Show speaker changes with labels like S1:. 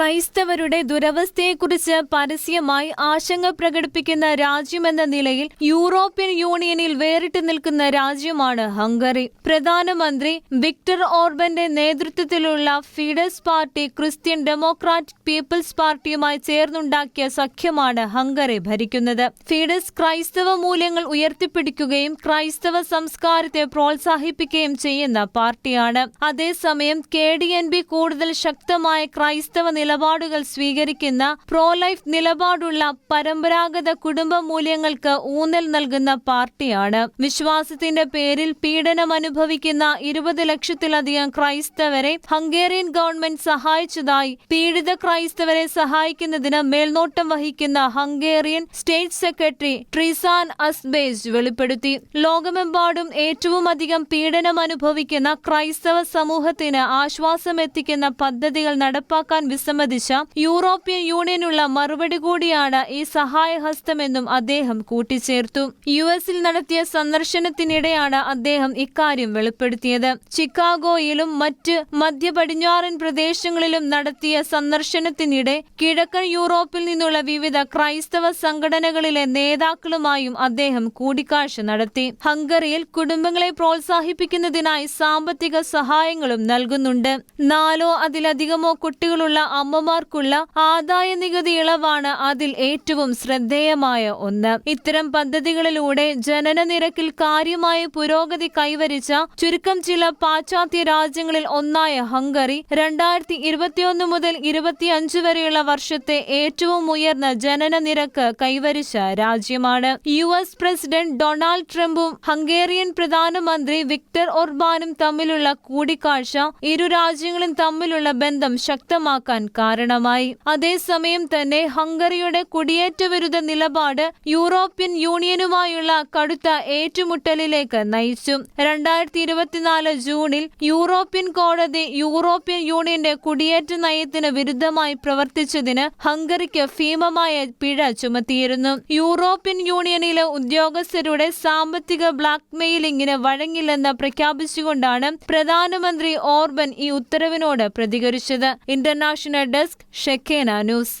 S1: ക്രൈസ്തവരുടെ ദുരവസ്ഥയെക്കുറിച്ച് പരസ്യമായി ആശങ്ക പ്രകടിപ്പിക്കുന്ന രാജ്യമെന്ന നിലയിൽ യൂറോപ്യൻ യൂണിയനിൽ വേറിട്ട് നിൽക്കുന്ന രാജ്യമാണ് ഹംഗറി. പ്രധാനമന്ത്രി വിക്ടർ ഓർബന്റെ നേതൃത്വത്തിലുള്ള Fidesz party Christian Democratic People's പാർട്ടിയുമായി ചേർന്നുണ്ടാക്കിയ സഖ്യമാണ് ഹംഗറി ഭരിക്കുന്നത്. ഫിഡസ് ക്രൈസ്തവ മൂല്യങ്ങൾ ഉയർത്തിപ്പിടിക്കുകയും ക്രൈസ്തവ സംസ്കാരത്തെ പ്രോത്സാഹിപ്പിക്കുകയും ചെയ്യുന്ന പാർട്ടിയാണ്. അതേസമയം കെ ഡി എൻ ബി കൂടുതൽ ശക്തമായ ക്രൈസ്തവ നിലപാടുകൾ സ്വീകരിക്കുന്ന പ്രോ ലൈഫ് നിലപാടുള്ള പരമ്പരാഗത കുടുംബ മൂല്യങ്ങൾക്ക് ഊന്നൽ നൽകുന്ന പാർട്ടിയാണ്. വിശ്വാസത്തിന്റെ പേരിൽ പീഡനം അനുഭവിക്കുന്ന ഇരുപത് ലക്ഷത്തിലധികം ക്രൈസ്തവരെ ഹംഗേറിയൻ ഗവൺമെന്റ് സഹായിച്ചതായി പീഡിത ക്രൈസ്തവരെ സഹായിക്കുന്നതിന് മേൽനോട്ടം വഹിക്കുന്ന Hungarian state secretary Tristan Azbej വെളിപ്പെടുത്തി. ലോകമെമ്പാടും ഏറ്റവും അധികം പീഡനം അനുഭവിക്കുന്ന ക്രൈസ്തവ സമൂഹത്തിന് ആശ്വാസമെത്തിക്കുന്ന പദ്ധതികൾ നടപ്പാക്കാൻ വിസമ്മതിച്ച യൂറോപ്യൻ യൂണിയനുള്ള മറുപടി കൂടിയാണ് ഈ സഹായഹസ്തമെന്നും അദ്ദേഹം കൂട്ടിച്ചേർത്തു. യു എസിൽ നടത്തിയ സന്ദർശനത്തിനിടെയാണ് അദ്ദേഹം ഇക്കാര്യം വെളിപ്പെടുത്തിയത്. ചിക്കാഗോയിലും മറ്റ് മധ്യ പടിഞ്ഞാറൻ പ്രദേശങ്ങളിലും നടത്തിയ സന്ദർശനത്തിനിടെ കിഴക്കൻ യൂറോപ്പിൽ നിന്നുള്ള വിവിധ ക്രൈസ്തവ സംഘടനകളിലെ നേതാക്കളുമായും അദ്ദേഹം കൂടിക്കാഴ്ച നടത്തി. ഹംഗറിയിൽ കുടുംബങ്ങളെ പ്രോത്സാഹിപ്പിക്കുന്നതിനായി സാമ്പത്തിക സഹായങ്ങളും നൽകുന്നുണ്ട്. നാലോ അതിലധികമോ കുട്ടികളുള്ള അമ്മമാർക്കുള്ള ആദായ നികുതി ഇളവാണ് അതിൽ ഏറ്റവും ശ്രദ്ധേയമായ ഒന്ന്. ഇത്തരം പദ്ധതികളിലൂടെ ജനന നിരക്കിൽ കാര്യമായ പുരോഗതി കൈവരിച്ച ചുരുക്കം ചില പാശ്ചാത്യ രാജ്യങ്ങളിൽ ഒന്നായ ഹംഗറി രണ്ടായിരത്തി ഇരുപത്തിയൊന്ന് മുതൽ ഇരുപത്തിയഞ്ച് വരെയുള്ള വർഷത്തെ ഏറ്റവും ഉയർന്ന ജനന നിരക്ക് കൈവരിച്ച രാജ്യമാണ്. യു എസ് പ്രസിഡന്റ് ഡൊണാൾഡ് ട്രംപും ഹംഗേറിയൻ പ്രധാനമന്ത്രി വിക്ടർ ഒർബാനും തമ്മിലുള്ള കൂടിക്കാഴ്ച ഇരു രാജ്യങ്ങളും തമ്മിലുള്ള ബന്ധം ശക്തമാക്കാൻ കാരണമായി. അതേസമയം തന്നെ ഹംഗറിയുടെ കുടിയേറ്റ വിരുദ്ധ നിലപാട് യൂറോപ്യൻ യൂണിയനുമായുള്ള കടുത്ത ഏറ്റുമുട്ടലിലേക്ക് നയിച്ചു. രണ്ടായിരത്തി ഇരുപത്തിനാല് ജൂണിൽ യൂറോപ്യൻ കോടതി യൂറോപ്യൻ യൂണിയന്റെ കുടിയേറ്റ നയത്തിന് വിരുദ്ധമായി പ്രവർത്തിച്ചതിന് ഹംഗറിക്ക് ഭീമമായ പിഴ ചുമത്തിയിരുന്നു. യൂറോപ്യൻ യൂണിയനിലെ ഉദ്യോഗസ്ഥരുടെ സാമ്പത്തിക ബ്ലാക്ക്മെയിലിംഗിന് വഴങ്ങില്ലെന്ന് പ്രഖ്യാപിച്ചുകൊണ്ടാണ് പ്രധാനമന്ത്രി ഓർബൻ ഈ ഉത്തരവിനോട് പ്രതികരിച്ചത്. International desk ഷെക്കേന news